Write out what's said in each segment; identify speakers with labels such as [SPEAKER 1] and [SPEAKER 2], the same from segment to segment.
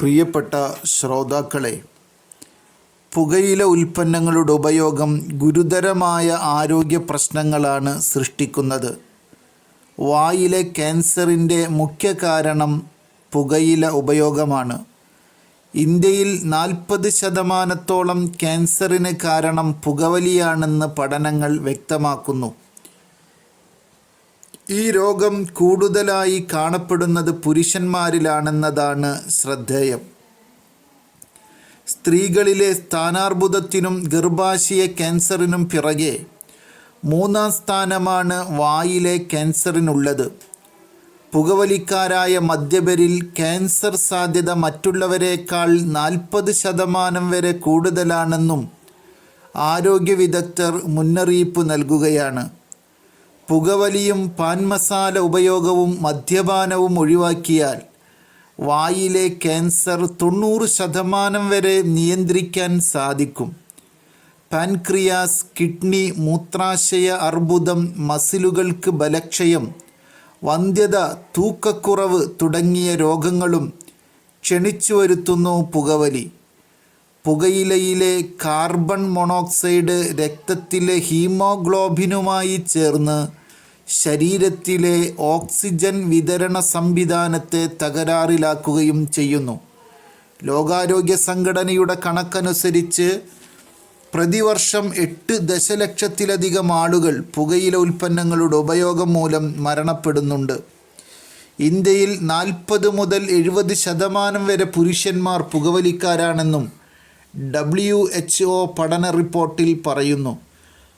[SPEAKER 1] പ്രിയപ്പെട്ട ശ്രോതാക്കളെ പുകയില ഉൽപ്പന്നങ്ങളുടെ ഉപയോഗം ഗുരുതരമായ ആരോഗ്യ പ്രശ്നങ്ങളാണ് സൃഷ്ടിക്കുന്നത്. വായിലെ ക്യാൻസറിന്റെ മുഖ്യ കാരണം പുകയില ഉപയോഗമാണ്. ഇന്ത്യയിൽ നാൽപ്പത് ശതമാനത്തോളം ക്യാൻസറിന് കാരണം പുകവലിയാണെന്ന് പഠനങ്ങൾ വ്യക്തമാക്കുന്നു. ഈ രോഗം കൂടുതലായി കാണപ്പെടുന്നത് പുരുഷന്മാരിലാണെന്നതാണ് ശ്രദ്ധേയം. സ്ത്രീകളിലെ സ്ഥാനാർബുദത്തിനും ഗർഭാശയ ക്യാൻസറിനും പിറകെ മൂന്നാം സ്ഥാനമാണ് വായിലെ ക്യാൻസറിനുള്ളത്. പുകവലിക്കാരായ മദ്യപരിൽ ക്യാൻസർ സാധ്യത മറ്റുള്ളവരെക്കാൾ നാൽപ്പത് ശതമാനം വരെ കൂടുതലാണെന്നും ആരോഗ്യ വിദഗ്ധർ മുന്നറിയിപ്പ് നൽകുകയാണ്. പുകവലിയും പാൻമസാല ഉപയോഗവും മദ്യപാനവും ഒഴിവാക്കിയാൽ വായിലെ ക്യാൻസർ തൊണ്ണൂറ് ശതമാനം വരെ നിയന്ത്രിക്കാൻ സാധിക്കും. പാൻക്രിയാസ് കിഡ്നി മൂത്രാശയ അർബുദം മസിലുകൾക്ക് ബലക്ഷയം വന്ധ്യത തൂക്കക്കുറവ് തുടങ്ങിയ രോഗങ്ങളും ക്ഷണിച്ചു വരുത്തുന്നു പുകവലി. പുകയിലയിലെ കാർബൺ മോണോക്സൈഡ് രക്തത്തിലെ ഹീമോഗ്ലോബിനുമായി ചേർന്ന് ശരീരത്തിലെ ഓക്സിജൻ വിതരണ സംവിധാനത്തെ തകരാറിലാക്കുകയും ചെയ്യുന്നു. ലോകാരോഗ്യ സംഘടനയുടെ കണക്കനുസരിച്ച് പ്രതിവർഷം എട്ട് ദശലക്ഷത്തിലധികം ആളുകൾ പുകയില ഉൽപ്പന്നങ്ങളുടെ ഉപയോഗം മൂലം മരണപ്പെടുന്നുണ്ട്. ഇന്ത്യയിൽ നാൽപ്പത് മുതൽ എഴുപത് ശതമാനം വരെ പുരുഷന്മാർ പുകവലിക്കാരാണെന്നും ഡബ്ല്യു എച്ച് ഒ പഠന റിപ്പോർട്ടിൽ പറയുന്നു.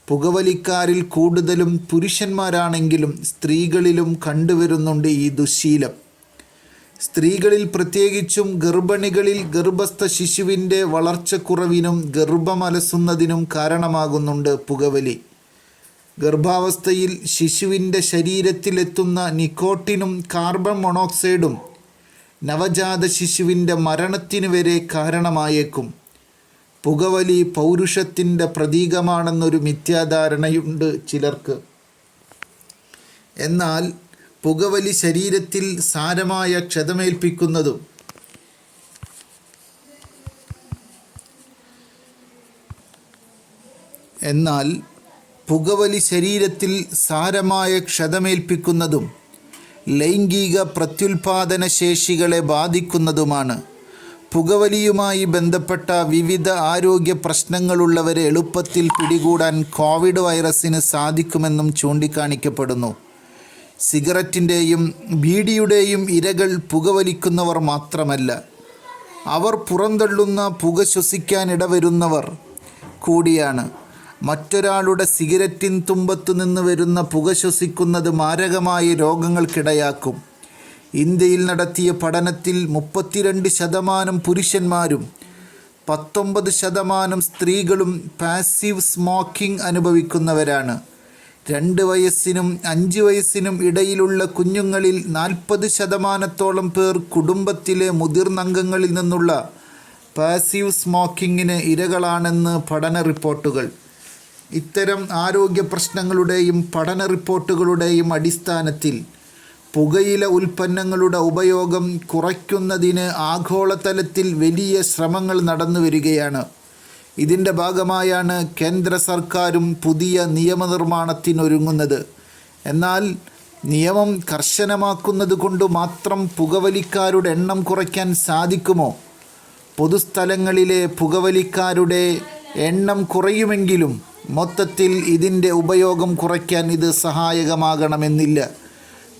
[SPEAKER 1] പുകവലിക്കാരിൽ കൂടുതലും പുരുഷന്മാരാണെങ്കിലും സ്ത്രീകളിലും കണ്ടുവരുന്നുണ്ട് ഈ ദുശീലം. സ്ത്രീകളിൽ പ്രത്യേകിച്ചും ഗർഭിണികളിൽ ഗർഭസ്ഥ ശിശുവിന്റെ വളർച്ചക്കുറവിനും ഗർഭമലസുന്നതിനും കാരണമാകുന്നുണ്ട് പുകവലി. ഗർഭാവസ്ഥയിൽ ശിശുവിന്റെ ശരീരത്തിലെത്തുന്ന നിക്കോട്ടിനും കാർബൺ മൊണോക്സൈഡും നവജാത ശിശുവിന്റെ മരണത്തിന് വരെ കാരണമായേക്കും. പുകവലി പൗരുഷത്തിന്റെ പ്രതീകമാണെന്നൊരു മിഥ്യാധാരണയുണ്ട് ചിലർക്ക്. എന്നാൽ പുകവലി ശരീരത്തിൽ സാരമായ ക്ഷതമേൽപ്പിക്കുന്നതും എന്നാൽ പുകവലി ശരീരത്തിൽ സാരമായ ക്ഷതമേൽപ്പിക്കുന്നതും ലൈംഗിക പ്രത്യുൽപാദന ശേഷികളെ ബാധിക്കുന്നതുമാണ്. പുകവലിയുമായി ബന്ധപ്പെട്ട വിവിധ ആരോഗ്യ പ്രശ്നങ്ങളുള്ളവരെ എളുപ്പത്തിൽ പിടികൂടാൻ കോവിഡ് വൈറസിന് സാധിക്കുമെന്നും ചൂണ്ടിക്കാണിക്കപ്പെടുന്നു. സിഗരറ്റിന്റെയും ബീഡിയുടെയും ഇരകൾ പുകവലിക്കുന്നവർ മാത്രമല്ല അവർ പുറന്തള്ളുന്ന പുക ശ്വസിക്കാൻ ഇടവരുന്നവർ കൂടിയാണ്. മറ്റൊരാളുടെ സിഗരറ്റിൻ തുമ്പത്തു നിന്ന് വരുന്ന പുക ശ്വസിക്കുന്നത് മാരകമായ രോഗങ്ങൾക്കിടയാക്കും. ഇന്ത്യയിൽ നടത്തിയ പഠനത്തിൽ മുപ്പത്തിരണ്ട് ശതമാനം പുരുഷന്മാരും പത്തൊമ്പത് ശതമാനം സ്ത്രീകളും പാസീവ് സ്മോക്കിംഗ് അനുഭവിക്കുന്നവരാണ്. രണ്ട് വയസ്സിനും അഞ്ച് വയസ്സിനും ഇടയിലുള്ള കുഞ്ഞുങ്ങളിൽ നാൽപ്പത് ശതമാനത്തോളം പേർ കുടുംബത്തിലെ മുതിർന്ന അംഗങ്ങളിൽ നിന്നുള്ള പാസീവ് സ്മോക്കിങ്ങിന് ഇരകളാണെന്ന് പഠന റിപ്പോർട്ടുകൾ. ഇത്തരം ആരോഗ്യ പ്രശ്നങ്ങളുടെയും പഠന റിപ്പോർട്ടുകളുടെയും അടിസ്ഥാനത്തിൽ പുകയില ഉൽപ്പന്നങ്ങളുടെ ഉപയോഗം കുറയ്ക്കുന്നതിന് ആഗോളതലത്തിൽ വലിയ ശ്രമങ്ങൾ നടന്നു വരികയാണ്. ഇതിന്റെ ഭാഗമായാണ് കേന്ദ്ര സർക്കാരും പുതിയ നിയമനിർമ്മാണത്തിനൊരുങ്ങുന്നത്. എന്നാൽ നിയമം കർശനമാക്കുന്നത് കൊണ്ട് മാത്രം പുകവലിക്കാരുടെ എണ്ണം കുറയ്ക്കാൻ സാധിക്കുമോ? പൊതുസ്ഥലങ്ങളിലെ പുകവലിക്കാരുടെ എണ്ണം കുറയുമെങ്കിലും മൊത്തത്തിൽ ഇതിന്റെ ഉപയോഗം കുറയ്ക്കാൻ ഇത് സഹായകമാകണമെന്നില്ല.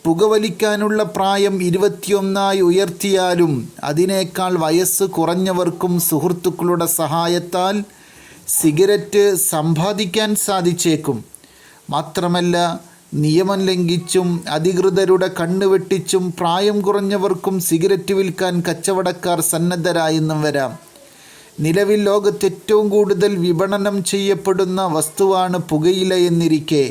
[SPEAKER 1] പുകവലിക്കാനുള്ള പ്രായം ഇരുപത്തിയൊന്നായി ഉയർത്തിയാലും അതിനേക്കാൾ വയസ്സ് കുറഞ്ഞവർക്കും സുഹൃത്തുക്കളുടെ സഹായത്താൽ സിഗരറ്റ് സമ്പാദിക്കാൻ സാധിച്ചേക്കും. മാത്രമല്ല നിയമം ലംഘിച്ചും അധികൃതരുടെ കണ്ണ് വെട്ടിച്ചും പ്രായം കുറഞ്ഞവർക്കും സിഗരറ്റ് വിൽക്കാൻ കച്ചവടക്കാർ സന്നദ്ധരായെന്നും വരാം. നിലവിൽ ലോകത്ത് ഏറ്റവും കൂടുതൽ വിപണനം ചെയ്യപ്പെടുന്ന വസ്തുവാണ് പുകയില എന്നിരിക്കെ.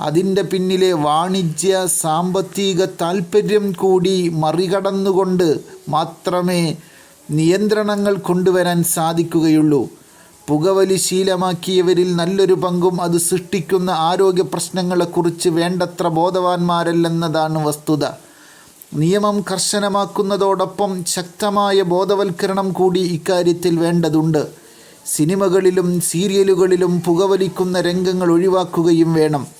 [SPEAKER 1] അതിന്റെ പിന്നിലെ വാണിജ്യ സാമ്പത്തിക താൽപ്പര്യം കൂടി മറികടന്നുകൊണ്ട് മാത്രമേ നിയന്ത്രണങ്ങൾ കൊണ്ടുവരാൻ സാധിക്കുകയുള്ളൂ. പുകവലി ശീലമാക്കിയവരിൽ നല്ലൊരു പങ്കും അത് സൃഷ്ടിക്കുന്ന ആരോഗ്യ പ്രശ്നങ്ങളെക്കുറിച്ച് വേണ്ടത്ര ബോധവാന്മാരല്ലെന്നതാണ് വസ്തുത. നിയമം കർശനമാക്കുന്നതോടൊപ്പം ശക്തമായ ബോധവൽക്കരണം കൂടി ഇക്കാര്യത്തിൽ വേണ്ടതുണ്ട്. സിനിമകളിലും സീരിയലുകളിലും പുകവലിക്കുന്ന രംഗങ്ങൾ ഒഴിവാക്കുകയും വേണം.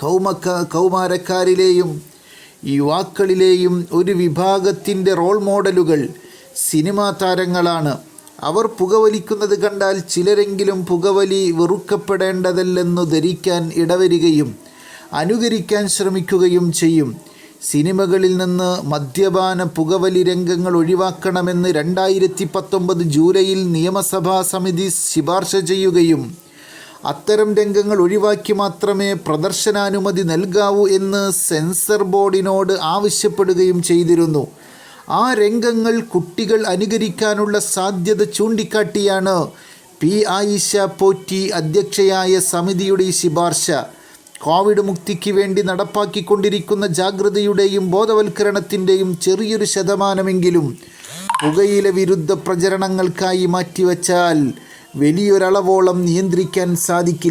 [SPEAKER 1] കൗമക്ക കൗമാരക്കാരിലെയും യുവാക്കളിലെയും ഒരു വിഭാഗത്തിന്റെ റോൾ മോഡലുകൾ സിനിമാ താരങ്ങളാണ്. അവർ പുകവലിക്കുന്നത് കണ്ടാൽ ചിലരെങ്കിലും പുകവലി വെറുക്കപ്പെടേണ്ടതല്ലെന്നു ധരിക്കാൻ ഇടവരികയും അനുകരിക്കാൻ ശ്രമിക്കുകയും ചെയ്യും. സിനിമകളിൽ നിന്ന് മദ്യപാന പുകവലി രംഗങ്ങൾ ഒഴിവാക്കണമെന്ന് രണ്ടായിരത്തി പത്തൊമ്പത് ജൂലൈയിൽ നിയമസഭാ സമിതി ശുപാർശ ചെയ്യുകയും അത്തരം രംഗങ്ങൾ ഒഴിവാക്കി മാത്രമേ പ്രദർശനാനുമതി നൽകാവൂ എന്ന് സെൻസർ ബോർഡിനോട് ആവശ്യപ്പെടുകയും ചെയ്തിരുന്നു. ആ രംഗങ്ങൾ കുട്ടികൾ അനുകരിക്കാനുള്ള സാധ്യത ചൂണ്ടിക്കാട്ടിയാണ് പി ആയിഷ പോറ്റി അധ്യക്ഷയായ സമിതിയുടെ ശിപാർശ. കോവിഡ് മുക്തിക്ക് വേണ്ടി നടപ്പാക്കിക്കൊണ്ടിരിക്കുന്ന ജാഗ്രതയുടെയും ബോധവൽക്കരണത്തിന്റെയും ചെറിയൊരു ശതമാനമെങ്കിലും പുകയില വിരുദ്ധ പ്രചരണങ്ങൾക്കായി മാറ്റിവച്ചാൽ വലിയൊരളവോളം നിയന്ത്രിക്കാൻ സാധിക്കില്ല.